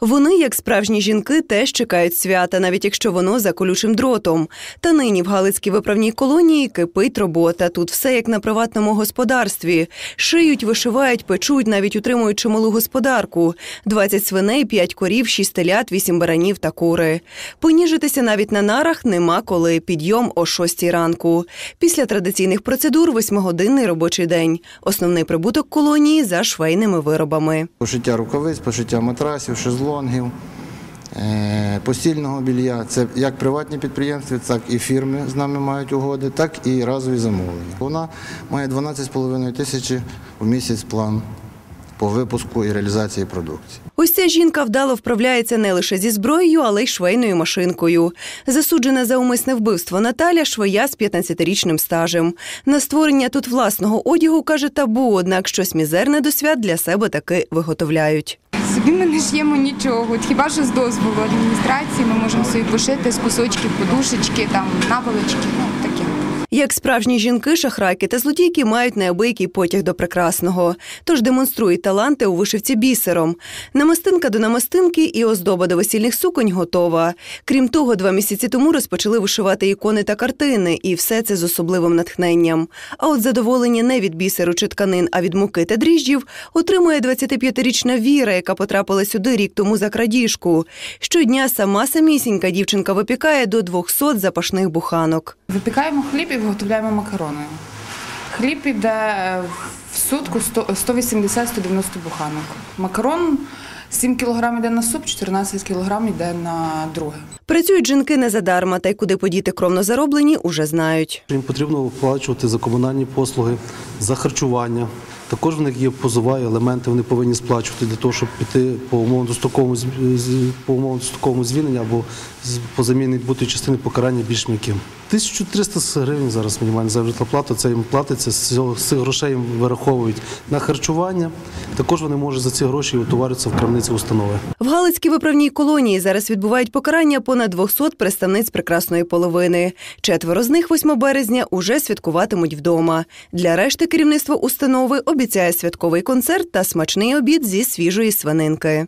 Вони, як справжні жінки, теж чекають свята, навіть якщо воно за колючим дротом. Та нині в Галицькій виправній колонії кипить робота. Тут все як на приватному господарстві. Шиють, вишивають, печуть, навіть утримують чималу господарку: 20 свиней, 5 корів, 6 телят, 8 баранів та кури. Поніжитися навіть на нарах нема коли. Підйом о 6 ранку. Після традиційних процедур восьмигодинний робочий день. Основний прибуток колонії за швейними виробами. Пошиття рукавиць, пошиття матрасів, шезлонгів, е, постільного білья. Це як приватні підприємства, так і фірми з нами мають угоди, так і разові замовлення. Вона має 12,5 тисячі в місяць план по випуску і реалізації продукції. Ось ця жінка вдало вправляється не лише зі зброєю, але й швейною машинкою. Засуджена за умисне вбивство Наталя швея з 15-річним стажем. На створення тут власного одягу каже табу, однак щось мізерне до свят для себе таки виготовляють. Собі ми не ж'ємо нічого. От Хіба що з дозволу адміністрації ми можемо собі пошити з кусочків подушечки, там наволочки, ну таке. Як справжні жінки, шахрайки та злодійки мають неабиякий потяг до прекрасного, тож демонструють таланти у вишивці бісером. Намистинка до намистинки і оздоба до весільних суконь готова. Крім того, два місяці тому розпочали вишивати ікони та картини, і все це з особливим натхненням. А от задоволення не від бісеру чи тканин, а від муки та дріжджів отримує 25-річна Віра, яка потрапила сюди рік тому за крадіжку. Щодня сама самісінька дівчинка випікає до 200 запашних буханок. Випікаємо хліб і виготовляємо макарони. Хліб іде в сутку 180-190 буханок. Макарон 7 кг йде на суп, 14 кг йде на друге. Працюють жінки не задарма, та й куди подіти кровно зароблені, уже знають. Їм потрібно оплачувати за комунальні послуги, за харчування. Також в них є позові елементи, вони повинні сплачувати для того, щоб піти по умовно достроковому по умовно достроковому звільненню або з- по заміні бути частини покарання більш м'яким. 1300 гривень зараз мінімальна заробітна плата. Це їм платиться з цього- з цих грошей їм вираховують на харчування. Також вони можуть за ці гроші утоваритися в крамниці установи. В Галицькій виправній колонії зараз відбувають покарання понад 200 представниць прекрасної половини. Четверо з них 8 березня уже святкуватимуть вдома. Для решти керівництво установи обіцяє святковий концерт та смачний обід зі свіжої свининки.